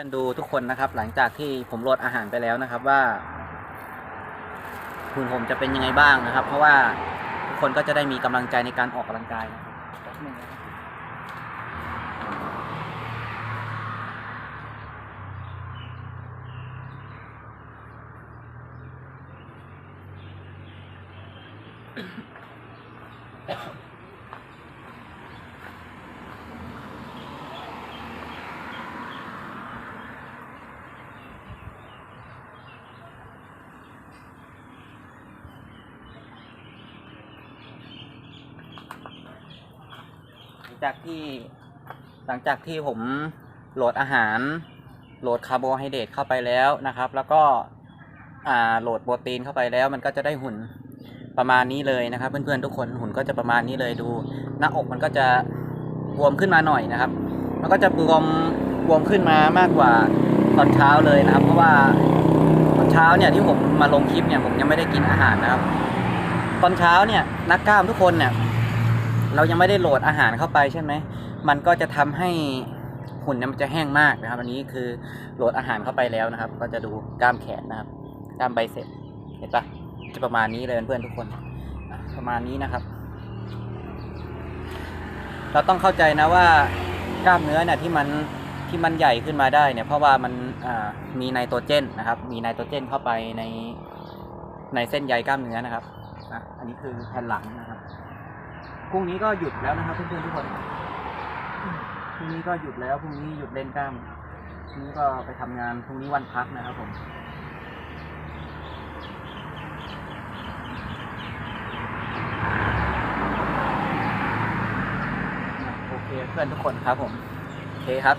กันดูทุกคนนะครับ หลังจากที่ผมโหลดอาหารไปแล้วนะครับว่าคุณผมจะเป็นยังไงบ้างนะครับ เพราะว่าทุกคนก็จะได้มีกำลังใจในการออกกำลังกายนะครับ งนะครับหลังจากที่หลังจากที่ผมโหลดอาหาร โหลดคาร์โบไฮเดรตเข้าไปแล้วนะครับ แล้วก็โหลดโปรตีนเข้าไปแล้ว มันก็จะได้หุ่นประมาณนี้เลยนะครับ เพื่อนๆทุกคนหุ่นก็จะประมาณนี้เลยดู หน้าอกมันก็จะบวมขึ้นมาหน่อยนะครับ มันก็จะบวมบวมขึ้นมามากกว่าตอนเช้าเลยนะครับ เพราะว่าตอนเช้าเนี่ยที่ผมมาลงคลิปเนี่ยผมยังไม่ได้กินอาหารนะครับ ตอนเช้าเนี่ยนักกล้ามทุกคนเนี่ย เรายังไม่ได้โหลดอาหารเข้าไปใช่ไหม มันก็จะทำให้หุ่นเนี่ยมันจะแห้งมากนะครับ อันนี้คือโหลดอาหารเข้าไปแล้วนะครับ ก็จะดูกล้ามแขนนะครับกล้ามไบเซ็ปเห็นปะจะประมาณนี้เลยเพื่อนทุกคนประมาณนี้นะครับ เราต้องเข้าใจนะว่ากล้ามเนื้อเนี่ยที่มันที่มันใหญ่ขึ้นมาได้เนี่ยเพราะว่ามันมีไนโตรเจนนะครับ มีไนโตรเจนเข้าไปในในเส้นใยกล้ามเนื้อนะครับอะอันนี้คือแผ่นหลังนะครับ พรุ่งนี้ก็หยุดแล้วนะครับเพื่อนๆทุกคนพรุ่งนี้ก็หยุดแล้วพรุ่งนี้หยุดเล่นกล้ามพรุ่งนี้ก็ไปทำงานพรุ่งนี้วันพักนะครับผมโอเคเพื่อนทุกคนครับผมโอเคครับ